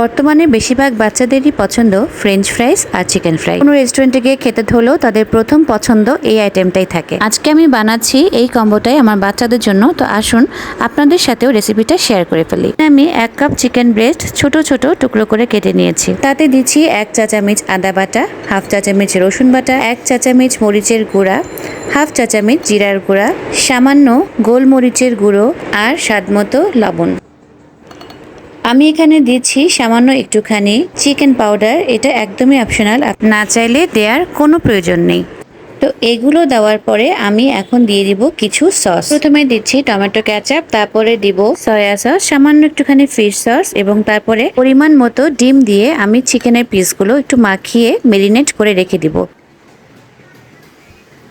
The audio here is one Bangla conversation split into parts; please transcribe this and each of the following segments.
বর্তমানে বেশিরভাগ বাচ্চাদেরই পছন্দ ফ্রেঞ্চ ফ্রাইস আর চিকেন ফ্রাই কোনো রেস্টুরেন্টে গিয়ে খেতে হলেও তাদের প্রথম পছন্দ এই আইটেমটাই থাকে। আজকে আমি বানাচ্ছি এই কম্বোটাই আমার বাচ্চাদের জন্য, তো আসুন আপনাদের সাথেও রেসিপিটা শেয়ার করে ফেলি। আমি এক কাপ চিকেন ব্রেস্ট ছোট ছোট টুকরো করে কেটে নিয়েছি। তাতে দিচ্ছি এক চা চামচ আদা বাটা হাফ চা চামচ রসুন বাটা, এক চা চামচ মরিচের গুঁড়া হাফ চা চামচ জিরার গুঁড়া, সামান্য গোলমরিচের গুঁড়ো আর স্বাদমতো লবণ। আমি এখানে দিচ্ছি সামান্য একটুখানি চিকেন পাউডার, এটা একদমই অপশনাল না চাইলে দেওয়ার কোনো প্রয়োজন নেই। তো এগুলো দেওয়ার পরে আমি এখন দিয়ে দিব কিছু সস। প্রথমে দিচ্ছি টমেটো ক্যাচাপ তারপরে দিব সয়া সস, সামান্য একটুখানি ফিশ সস এবং তারপরে পরিমাণ মতো ডিম দিয়ে আমি চিকেনের পিসগুলো একটু মাখিয়ে মেরিনেট করে রেখে দিব।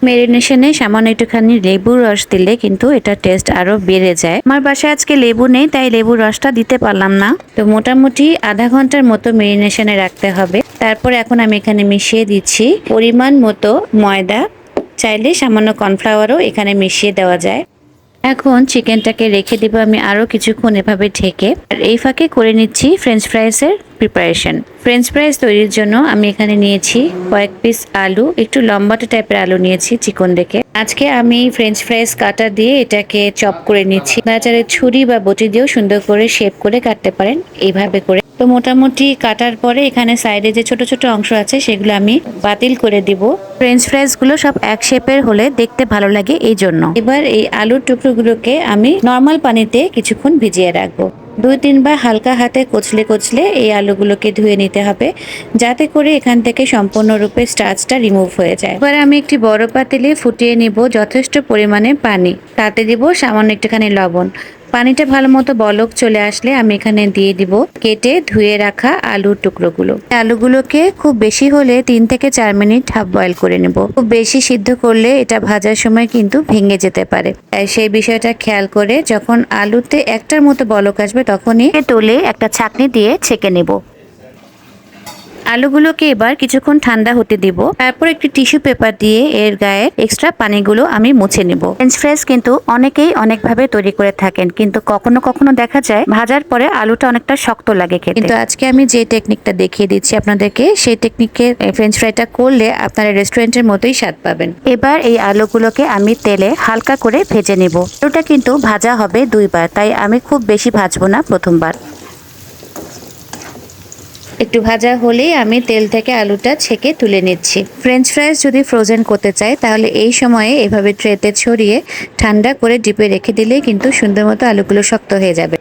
মেরিনেশনে সামান্য একটুখানি লেবুর রস দিলে কিন্তু এটা টেস্ট আরও বেড়ে যায়। আমার বাসায় আজকে লেবু নেই, তাই লেবুর রসটা দিতে পারলাম না। তো মোটামুটি আধা ঘণ্টার মতো মেরিনেশনে রাখতে হবে। তারপর এখন আমি এখানে মিশিয়ে দিচ্ছি। পরিমাণ মতো ময়দা, চাইলে সামান্য কর্নফ্লাওয়ারও এখানে মিশিয়ে দেওয়া যায়। এখন চিকেনটাকে রেখে দিব আমি আরও কিছুক্ষণ এভাবে ঢেকে। আর এই ফাঁকে করে নিচ্ছি ফ্রেঞ্চ ফ্রাইসের প্রিপারেশন ফ্রেঞ্চ ফ্রাইস তৈরির জন্য আমি এখানে নিয়েছি কয়েক পিস আলু, একটু লম্বাটে টাইপের আলু নিয়েছি চিকন দেখে। আজকে আমি ফ্রেঞ্চ ফ্রাইস কাটা দিয়ে এটাকে চপ করে নিচ্ছি। নাচারে ছুরি বা বটি দিয়েও সুন্দর করে শেপ করে কাটতে পারেন এইভাবে করে। তো মোটামুটি কাটার পরে এখানে সাইডে যে ছোট ছোট অংশ আছে সেগুলো আমি বাতিল করে দিব। ফ্রেঞ্চ ফ্রাইসগুলো সব এক শেপের হলে দেখতে ভালো লাগে এই জন্য। এবার এই আলুর টুকরোগুলোকে আমি নর্মাল পানিতে কিছুক্ষণ ভিজিয়ে রাখব। দুই তিনবার হালকা হাতে কচলে কচলে এই আলুগুলোকে ধুয়ে নিতে হবে, যাতে করে এখান থেকে সম্পূর্ণরূপে স্টার্চটা রিমুভ হয়ে যায়। এবার আমি একটি বড় পাতিলে ফুটিয়ে নিব যথেষ্ট পরিমাণে পানি, তাতে দিব সামান্য একটুখানি লবণ। পানিটা ভালো মতো বলক চলে আসলে আমি এখানে দিয়ে দিব কেটে ধুয়ে রাখা আলুর টুকরোগুলো। আলুগুলোকে খুব বেশি হলে তিন থেকে চার মিনিট হাফ বয়েল করে নেব। খুব বেশি সিদ্ধ করলে এটা ভাজার সময় কিন্তু ভেঙে যেতে পারে। সেই বিষয়টা খেয়াল করে যখন আলুতে একটার মতো বলক আসবে তখনই তুলে একটা ছাকনি দিয়ে ছেঁকে নেব। আলুগুলোকে এবার কিছুক্ষণ ঠান্ডা হতে দিব। তারপর একটি টিস্যু পেপার দিয়ে এর গায়ে এক্সট্রা পানিগুলো আমি মুছে নিব। ফ্রেঞ্চ ফ্রাইস কিন্তু অনেকেই অনেকভাবে তৈরি করে থাকেন কিন্তু কখনো কখনো দেখা যায় ভাজার পরে আলুটা অনেকটা শক্ত লাগে খেতে। কিন্তু আজকে আমি যে টেকনিকটা দেখিয়ে দিচ্ছি আপনাদেরকে সেই টেকনিকে ফ্রেঞ্চ ফ্রাইটা করলে আপনারা রেস্টুরেন্টের মতোই স্বাদ পাবেন। এবার এই আলুগুলোকে আমি তেলে হালকা করে ভেজে নিব। আলুটা কিন্তু ভাজা হবে দুইবার তাই আমি খুব বেশি ভাজবো না প্রথমবার। একটু ভাজা হলেই আমি তেল থেকে আলুটা ছেঁকে তুলে নিচ্ছি। ফ্রেঞ্চ ফ্রাইস যদি ফ্রোজেন করতে চাই তাহলে এই সময়ে এভাবে ট্রেতে ছড়িয়ে ঠান্ডা করে ডিপে রেখে দিলেই কিন্তু সুন্দর মতো আলুগুলো শক্ত হয়ে যাবে।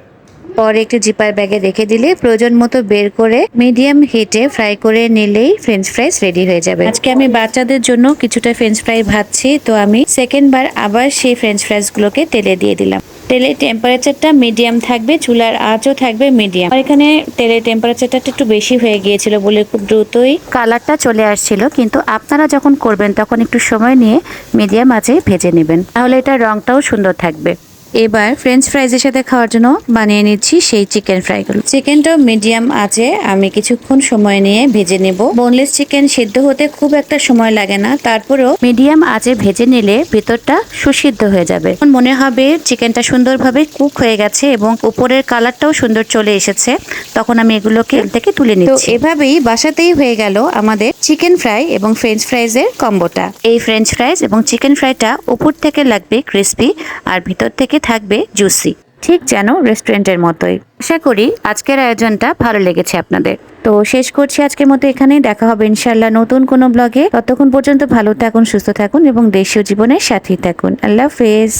পরে একটি জিপার ব্যাগে রেখে দিলে প্রয়োজন মতো বের করে মিডিয়াম হিটে ফ্রাই করে নিলেই ফ্রেঞ্চ ফ্রাইস রেডি হয়ে যাবে। আজকে আমি বাচ্চাদের জন্য কিছুটা ফ্রেঞ্চ ফ্রাই ভাজছি, তো আমি সেকেন্ড বার আবার সেই ফ্রেঞ্চ ফ্রাইস গুলোকে তেলে দিয়ে দিলাম। তেলের টেম্পারেচারটা মিডিয়াম থাকবে, চুলার আঁচও থাকবে মিডিয়াম এখানে তেলের টেম্পারেচারটা একটু বেশি হয়ে গিয়েছিল বলে খুব দ্রুতই কালারটা চলে আসছিল, কিন্তু আপনারা যখন করবেন তখন একটু সময় নিয়ে মিডিয়াম আঁচে ভেজে নেবেন। তাহলে এটা রংটাও সুন্দর থাকবে। এবার ফ্রেঞ্চ ফ্রাইজের সাথে খাওয়ার জন্য বানিয়ে নিচ্ছি সেই চিকেন ফ্রাইগুলো চিকেনটাও মিডিয়াম আছে আমি কিছুক্ষণ সময় নিয়ে ভেজে নেব। বোনলেস চিকেন সিদ্ধ হতে খুব একটা সময় লাগে না তারপরেও মিডিয়াম আঁচে ভেজে নিলে ভেতরটা সুসিদ্ধ হয়ে যাবে। তখন মনে হবে চিকেনটা সুন্দরভাবে কুক হয়ে গেছে এবং উপরের কালারটাও সুন্দর চলে এসেছে তখন আমি এগুলোকে তেল থেকে তুলে নিচ্ছি। এভাবেই বাসাতেই হয়ে গেল আমাদের চিকেন ফ্রাই এবং ফ্রেঞ্চ ফ্রাইজের কম্বোটা এই ফ্রেঞ্চ ফ্রাইজ এবং চিকেন ফ্রাইটা উপর থেকে লাগবে ক্রিস্পি আর ভিতর থেকে থাকবে জুসি। ঠিক যেন রেস্টুরেন্টের মতোই। আশা করি আজকের আয়োজনটা ভালো লেগেছে আপনাদের। তো শেষ করছি আজকের মতো এখানে দেখা হবে ইনশাল্লাহ নতুন কোনো ব্লগে। ততক্ষণ পর্যন্ত ভালো থাকুন, সুস্থ থাকুন এবং দেশীয় জীবনের সাথেই থাকুন। আল্লাহ হাফেজ।